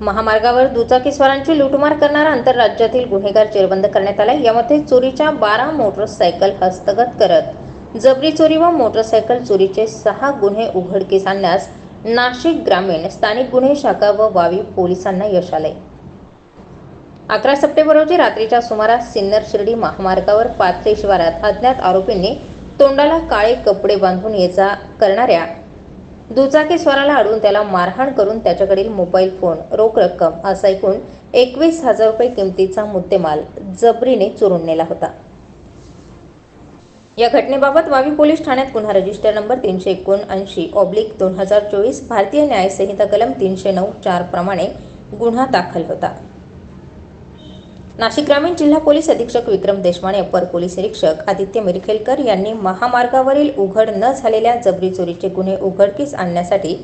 महामार्गावर दुचाकीस्वारांची लुटमार करणारा आंतरराज्यातील गुन्हेगार जेरबंद करण्यात आला यामध्ये चोरीच्या बारा मोटरसायकल हस्तगत करत जबरी चोरी व मोटरसायकल चोरीचे सहा गुन्हे उघडकीस आणण्यास नाशिक ग्रामीण स्थानिक गुन्हे शाखा व वावी पोलिसांना यश आले अकरा सप्टेंबर रोजी रात्रीच्या सुमारास सिन्नर शिर्डी महामार्गावर पाथरे शिवारात अज्ञात आरोपींनी तोंडाला काळे कपडे बांधून ये करणाऱ्या दुचाकी स्वराला अडवून त्याला मारहाण करून त्याच्याकडील मोबाईल फोन रोख रक्कम असा एकूण एकवीस हजार रुपये किमतीचा मुद्देमाल जबरीने चोरून नेला होता. या घटनेबाबत वावी पोलीस ठाण्यात गुन्हा रजिस्टर नंबर तीनशे एकोणऐंशी ऑब्लिक दोन हजार चोवीस भारतीय न्यायसंहिता कलम तीनशे नऊ चार प्रमाणे गुन्हा दाखल होता. नाशिक ग्रामीण जिल्हा पोलीस अधीक्षक विक्रम देशमाने अपर पोलीस निरीक्षक आदित्य मिरखेलकर यांनी महामार्गावरील उघड न झालेल्या जबरी चोरीचे गुन्हे उघडकीस आणण्यासाठी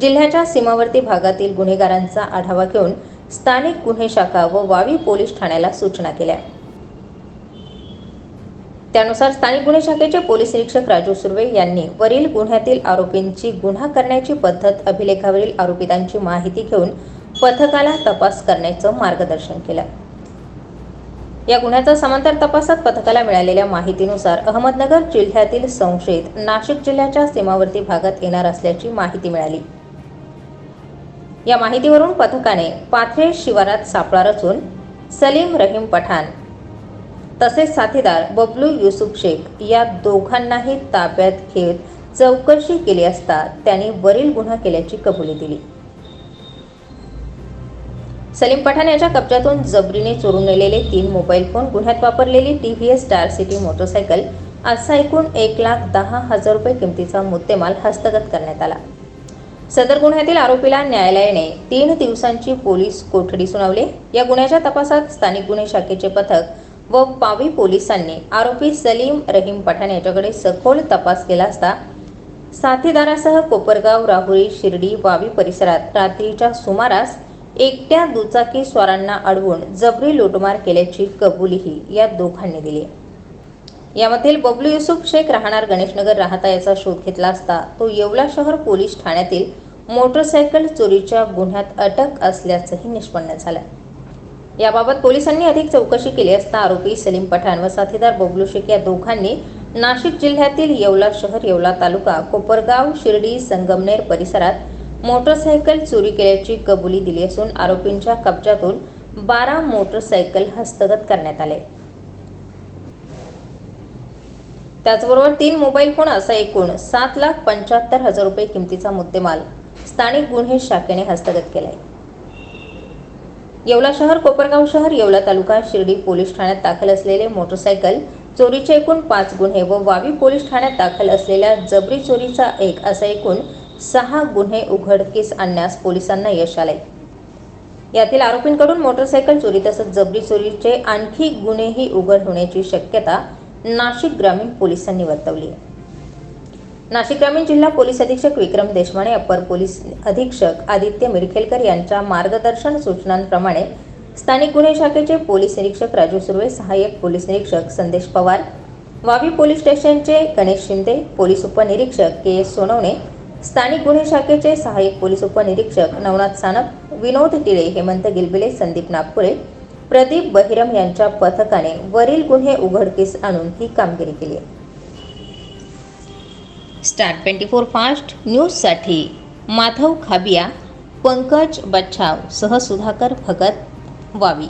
जिल्ह्याच्या सीमावर्ती भागातील गुन्हेगारांचा आढावा घेऊन स्थानिक गुन्हे शाखा व वावी पोलीस ठाण्याला सूचना केल्या. त्यानुसार स्थानिक गुन्हे शाखेचे पोलीस निरीक्षक राजू सुर्वे यांनी वरील गुन्ह्यातील आरोपींची गुन्हा करण्याची पद्धत अभिलेखावरील आरोपितांची माहिती घेऊन पथकाला तपास करण्याचं मार्गदर्शन केलं. या गुन्ह्याचा समांतर तपासात पथकाला मिळालेल्या माहितीनुसार अहमदनगर जिल्ह्यातील संशयित नाशिक जिल्ह्याच्या सीमावर्ती भागात येणार असल्याची माहिती मिळाली. या माहितीवरून पथकाने पाथरे शिवारात सापळा रचून सलीम रहीम पठाण तसेच साथीदार बबलू युसुफ शेख या दोघांनाही ताब्यात घेत चौकशी केली असता त्यांनी वरील गुन्हा केल्याची कबुली दिली. सलीम पठाण याच्या कब्जातून जबरीने चोरून नेलेले तीन मोबाईल फोन गुन्ह्यात वापरलेली T V S star city motorcycle असा एकूण एक लाख दहा हजार रुपये किमतीचा मुद्देमाल हस्तगत करण्यात आला. सदर गुन्ह्यातील आरोपीला न्यायालयाने तीन दिवसांची पोलीस कोठडी सुनावली. या गुन्ह्याच्या तपासात स्थानिक गुन्हे शाखेचे पथक व पावी पोलिसांनी आरोपी सलीम रहीम पठाण याच्याकडे सखोल तपास केला असता साथीदारासह कोपरगाव राहुरी शिर्डी वावी परिसरात रात्रीच्या सुमारास एकट्या दुचाकी स्वारांना अडवून जबरी लुटमार केल्याची कबुलीही या दोघांनी दिली. यामधील बबलू युसुफ शेख राहणार गणेशनगर राहता याचा शोध घेतला असता तो येवला शहर पोलीस ठाण्यातील मोटरसायकल चोरीच्या गुन्ह्यात अटक असल्याचंही निष्पन्न झालं. याबाबत पोलिसांनी अधिक चौकशी केली असता आरोपी सलीम पठाण व साथीदार बबलू शेख या दोघांनी नाशिक जिल्ह्यातील येवला शहर येवला तालुका कोपरगाव शिर्डी संगमनेर परिसरात मोटरसायकल चोरी केल्याची कबुली दिली असून आरोपींच्या कब्जातून बारा मोटरसायकल हस्तगत करण्यात आले. त्याचबरोबर तीन मोबाईल फोन असा एकूण सात लाख पंच्याहत्तर हजार रुपये किमतीचा मुद्देमाल स्थानिक गुन्हे शाखेने हस्तगत केलाय. येवला शहर कोपरगाव शहर येवला तालुका शिर्डी पोलीस ठाण्यात दाखल असलेले मोटरसायकल चोरीचे एकूण पाच गुन्हे व वावी पोलीस ठाण्यात दाखल असलेल्या जबरी चोरीचा एक असा एकूण सहा गुन्हे उघडकीस आणण्यास पोलिसांना यश आले यातील आरोपींकडून मोटरसायकल चोरी तसंच जबरी चोरीचे आणखी गुन्हेही उघड होण्याची शक्यता नाशिक ग्रामीण पोलिसांनी वर्तवली आहे. नाशिक ग्रामीण जिल्हा पोलीस अधीक्षक विक्रम देशमाने अपर पोलीस अधीक्षक आदित्य मिरखेलकर यांच्या मार्गदर्शन सूचनांप्रमाणे स्थानिक गुन्हे शाखेचे पोलीस निरीक्षक राजू सुर्वे सहाय्यक पोलीस निरीक्षक संदेश पवार वावी पोलीस स्टेशनचे गणेश शिंदे पोलीस उपनिरीक्षक के एस सोनवणे स्थानिक गुन्हे शाखेचे सहाय्यक पोलीस उपनिरीक्षक नवनाथ सानप विनोद टिळे हेमंत गिलबिले संदीप नागपुरे प्रदीप बहिरम यांच्या पथकाने वरील गुन्हे उघडकीस आणून ही कामगिरी केली स्टार ट्वेंटी फोर फास्ट न्यूजसाठी माधव खाबिया पंकज बच्छाव सह सुधाकर भगत वावी.